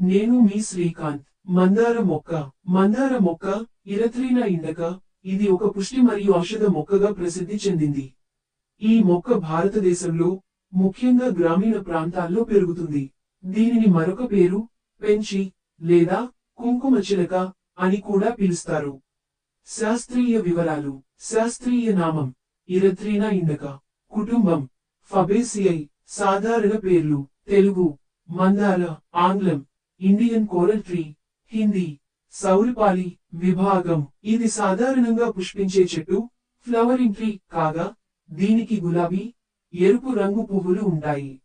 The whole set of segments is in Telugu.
నేను మీ శ్రీకాంత్. మందార మొక్క. మందార మొక్క ఇరత్రీనా ఇండక ఇది ఒక పుష్టి మరియు ఔషధ మొక్కగా ప్రసిద్ధి చెందింది. ఈ మొక్క భారతదేశంలో ముఖ్యంగా గ్రామీణ ప్రాంతాల్లో పెరుగుతుంది. దీనిని మరొక పేరు పెంచి లేదా కుంకుమ చిలక అని కూడా పిలుస్తారు. శాస్త్రీయ వివరాలు. శాస్త్రీయ నామం ఇరత్రీనా ఇండక కుటుంబం ఫబేసియై సాధారణ పేర్లు తెలుగు మందార ఆంగ్లం ఇండియన్ కోరల్ ట్రీ హిందీ సౌరిపాలి విభాగం ఇది సాధారణంగా పుష్పించే చెట్టు ఫ్లవరింగ్ ట్రీ కాగా దీనికి గులాబీ ఎరుపు రంగు పువ్వులు ఉంటాయి.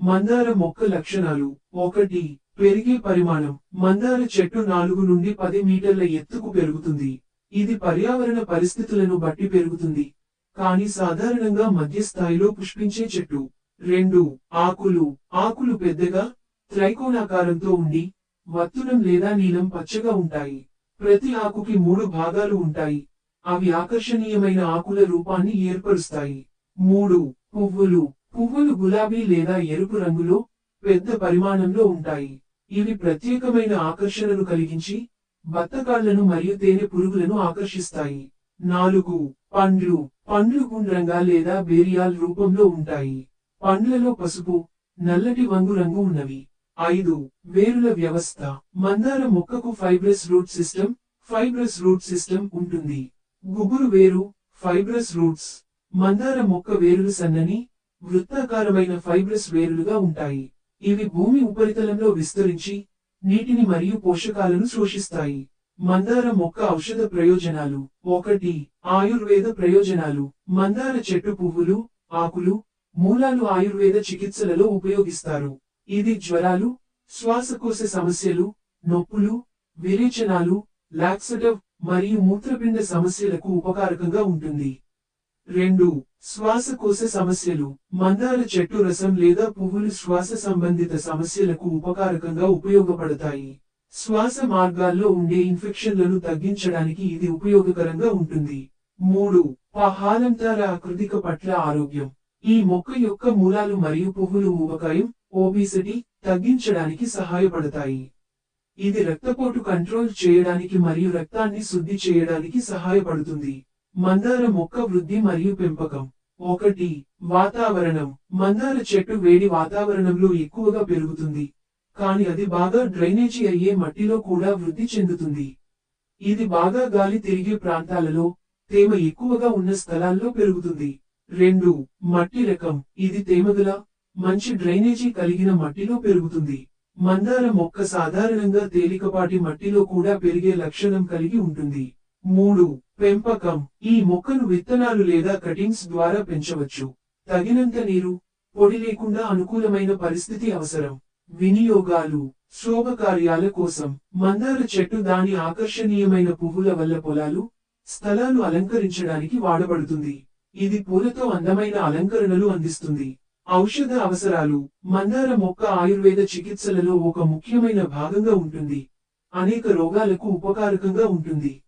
మందార మొక్క లక్షణాలు. ఒకటి పెరిగే పరిమాణం. మందార చెట్టు నాలుగు నుండి పది మీటర్ల ఎత్తుకు పెరుగుతుంది. ఇది పర్యావరణ పరిస్థితులను బట్టి పెరుగుతుంది. కానీ సాధారణంగా మధ్య స్థాయిలో పుష్పించే చెట్టు. రెండు ఆకులు. ఆకులు పెద్దగా త్రైకోణాకారంతో ఉండి వత్తులం లేదా నీలం పచ్చగా ఉంటాయి. ప్రతి ఆకుకి మూడు భాగాలు ఉంటాయి. అవి ఆకర్షణీయమైన ఆకుల రూపాన్ని ఏర్పరుస్తాయి. మూడు పువ్వులు. పువ్వులు గులాబీ లేదా ఎరుపు రంగులో పెద్ద పరిమాణంలో ఉంటాయి. ఇవి ప్రత్యేకమైన ఆకర్షణను కలిగించి బత్తకాళ్ళను మరియు తేనె పురుగులను ఆకర్షిస్తాయి. నాలుగు పండ్లు. పండ్లు గుండ్రంగా లేదా బేరియాల్ రూపంలో ఉంటాయి. పండ్లలో పసుపు నల్లటి వంగు రంగు ఉన్నవి. ఐదు వేరుల వ్యవస్థ. మందార మొక్కకు fibrous root system fibrous root system ఉంటుంది. గుబురు వేరు ఫైబ్రస్ రూట్స్. మందార మొక్క వేరులు సన్నని వృత్తాకారమైన ఫైబ్రస్ వేరులుగా ఉంటాయి. ఇవి భూమి ఉపరితలంలో విస్తరించి నీటిని మరియు పోషకాలను శోషిస్తాయి. మందార మొక్క ఔషధ ప్రయోజనాలు. ఒకటి ఆయుర్వేద ప్రయోజనాలు. మందార చెట్టు పువ్వులు ఆకులు మూలాలు ఆయుర్వేద చికిత్సలలో ఉపయోగిస్తారు. ఇది జ్వరాలు శ్వాసకోశ సమస్యలు నొప్పులు విరేచనాలు లాక్సటవ్ మరియు మూత్రపిండ సమస్యలకు ఉపకారకంగా ఉంటుంది. రెండు శ్వాసకోశ సమస్యలు మందార చెట్టు రసం లేదా పువ్వులు శ్వాస సంబంధిత సమస్యలకు ఉపకారకంగా ఉపయోగపడతాయి. శ్వాస మార్గాల్లో ఉండే ఇన్ఫెక్షన్లను తగ్గించడానికి ఇది ఉపయోగకరంగా ఉంటుంది. మూడు పహాలంతార ఆకృతిక పట్ల ఆరోగ్యం. ఈ మొక్క యొక్క మూలాలు మరియు పువ్వులు ఊబకాయం ఓబిసిటీ తగ్గించడానికి సహాయపడతాయి. ఇది రక్తపోటు కంట్రోల్ చేయడానికి మరియు రక్తాన్ని శుద్ధి చేయడానికి సహాయపడుతుంది. మందార మొక్క వృద్ధి మరియు పెంపకం. ఒకటి వాతావరణం. మందార చెట్టు వేడి వాతావరణంలో ఎక్కువగా పెరుగుతుంది. కానీ అది బాగా డ్రైనేజీ అయ్యే మట్టిలో కూడా వృద్ధి చెందుతుంది. ఇది బాగా గాలి తిరిగే ప్రాంతాలలో తేమ ఎక్కువగా ఉన్న స్థలాల్లో పెరుగుతుంది. రెండు మట్టి రకం. ఇది తేమగల మంచి డ్రైనేజీ కలిగిన మట్టిలో పెరుగుతుంది. మందార మొక్క సాధారణంగా తేలికపాటి మట్టిలో కూడా పెరిగే లక్షణం కలిగి ఉంటుంది. మూడు పెంపకం. ఈ మొక్కను విత్తనాలు లేదా కటింగ్స్ ద్వారా పెంచవచ్చు. తగినంత నీరు పొడి లేకుండా అనుకూలమైన పరిస్థితి అవసరం. వినియోగాలు. శోభకార్యాల కోసం. మందార చెట్టు దాని ఆకర్షణీయమైన పువ్వుల వల్ల పొలాలు స్థలాలు అలంకరించడానికి వాడబడుతుంది. ఇది పూలతో అందమైన అలంకరణలు అందిస్తుంది. ఔషధ అవసరాలు మందార మొక్క ఆయుర్వేద చికిత్సలలో ఒక ముఖ్యమైన భాగంగా ఉంటుంది. అనేక రోగాలకు ఉపకారకంగా ఉంటుంది.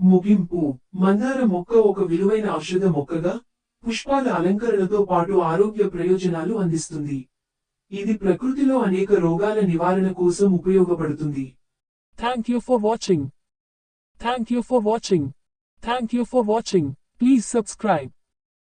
ముగింపు. మందార మొక్క ఒక విలువైన ఔషధ మొక్కగా పుష్పాల అలంకరణతో పాటు ఆరోగ్య ప్రయోజనాలు అందిస్తుంది. ఇది ప్రకృతిలో అనేక రోగాల నివారణ కోసం ఉపయోగపడుతుంది. Thank you for watching thank you for watching thank you for watching please subscribe